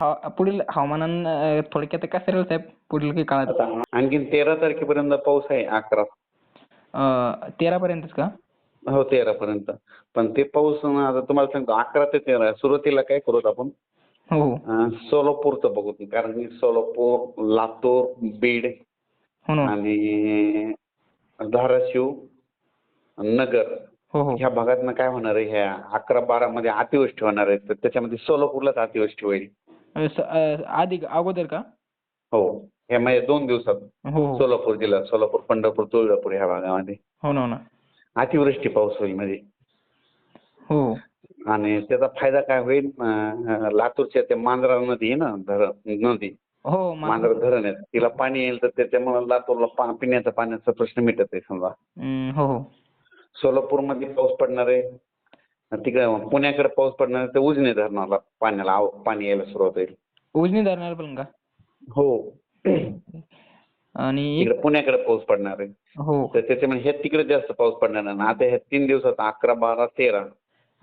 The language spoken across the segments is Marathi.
हा- पुढील हवामान अं, थोडक्यात कसं राहील साहेब? पुढील काही काळात? आता आणखीन तेरा तारखेपर्यंत पाऊस आहे अकरा. तेरा पर्यंतच का? हो तेरा पर्यंत पण ते पाऊस ना आता तुम्हाला सांगतो अकरा ते तेरा सुरुवातीला काय करूत आपण? हो. हो अं, सोलापूरचं बघू कारण की सोलापूर लातूर बीड हो ना. आणि धाराशिव नगर हो हो. ह्या भागातनं काय होणार आहे? ह्या अकरा बारा मध्ये अतिवृष्टी होणार आहे तर त्याच्यामध्ये सोलापूरलाच अतिवृष्टी होईल. स- अं, आधी अगोदर का? हो. ह्या म्हणजे दोन दिवसात हो हो. सोलापूर जिल्हा सोलापूर पंढरपूर तुळजापूर ह्या भागामध्ये. हो ना हो ना. अतिवृष्टी पाऊस होईल म्हणजे. हो. आणि त्याचा फायदा काय होईल? अं, लातूरच्या ते मांजरा नदी आहे ना धरण नदी. हो मा- मांजरा धरण आहे. तिला पाणी येईल तर त्याच्यामुळे लातूरला पा- पिण्याचा पाण्याचा प्रश्न मिटत आहे समजा. हम्म, हो हो. सोलापूरमध्ये पाऊस पडणार आहे. तिकडे पुण्याकडे पाऊस पडणार तर उजनी धरणाला पाण्याला आव- पाणी यायला सुरुवात होईल. उजनी धरणार पण का? हो. आणि तिकडे पुण्याकडे पाऊस पडणार आहे. हो. तर त्याच्यामुळे हे तिकडे जास्त पाऊस पडणार नाही. आता ह्या तीन दिवसात अकरा बारा तेरा.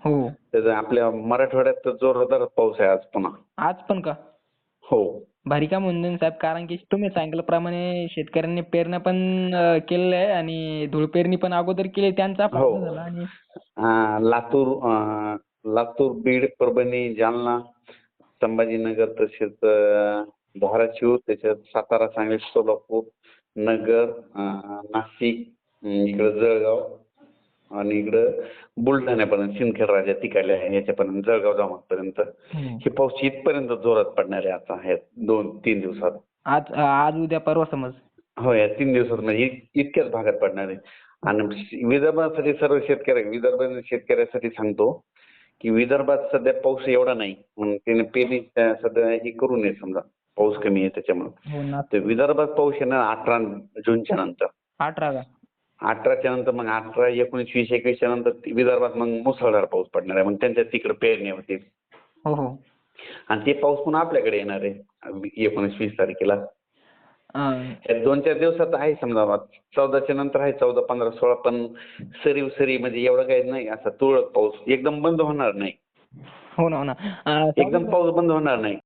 हो. त्याचा आपल्या मराठवाड्यात तर जोरदार पाऊस आहे आज पुन्हा. आज पण का? हो. भारी काम होऊन जाईल साहेब कारण की तुम्ही सांगितल्याप्रमाणे शेतकऱ्यांनी पेरण्या पण केलेल्या आहे आणि धूळ पेरणी पण अगोदर केली त्यांचा हो. फायदा झाला आणि अं, लातूर अं, लातूर बीड परभणी जालना संभाजीनगर तसेच अं, धाराशिव त्याच्यात सातारा सांगली सोलापूर नगर अं, नाशिक अं, इकडं जळगाव आणि इकडं बुलढाण्यापर्यंत सिंदखेड राजा तिकडल्या ह्याच्यापर्यंत जळगाव जामोदपर्यंत हम्म. हे पाऊस इथपर्यंत जोरात पडणार आहे आता ह्या दोन तीन दिवसात. आज आज उद्या परवा समज. हो या तीन दिवसात म्हणजे इत- इतक्याच भागात पडणार आहे. आणि विदर्भासाठी सर्व शेतकरी विदर्भ शेतकऱ्यासाठी सांगतो की विदर्भात सध्या पाऊस एवढा नाही. म्हणून त्याने पेरणी सध्या हे करू नये समजा. पाऊस कमी आहे त्याच्यामुळे. हो विदर्भात पाऊस येणार अठरा जूनच्या नंतर. अठरा अठराच्या नंतर मग अठरा एकोणीस वीस एकवीसच्या नंतर विदर्भात मग मुसळधार पाऊस पडणार आहे. मग त्यांच्या तिकडे पेरणी होतील हो हो. आणि ते पाऊस पुन्हा आपल्याकडे येणार आहे एकोणीस वीस तारखेला. दोन चार दिवसात आहे समजा चौदाच्या नंतर आहे चौदा पंधरा सोळा पण सरी सरी म्हणजे एवढं काही नाही असा तुरळक पाऊस एकदम बंद होणार नाही. हो ना हो ना. एकदम पाऊस बंद होणार नाही.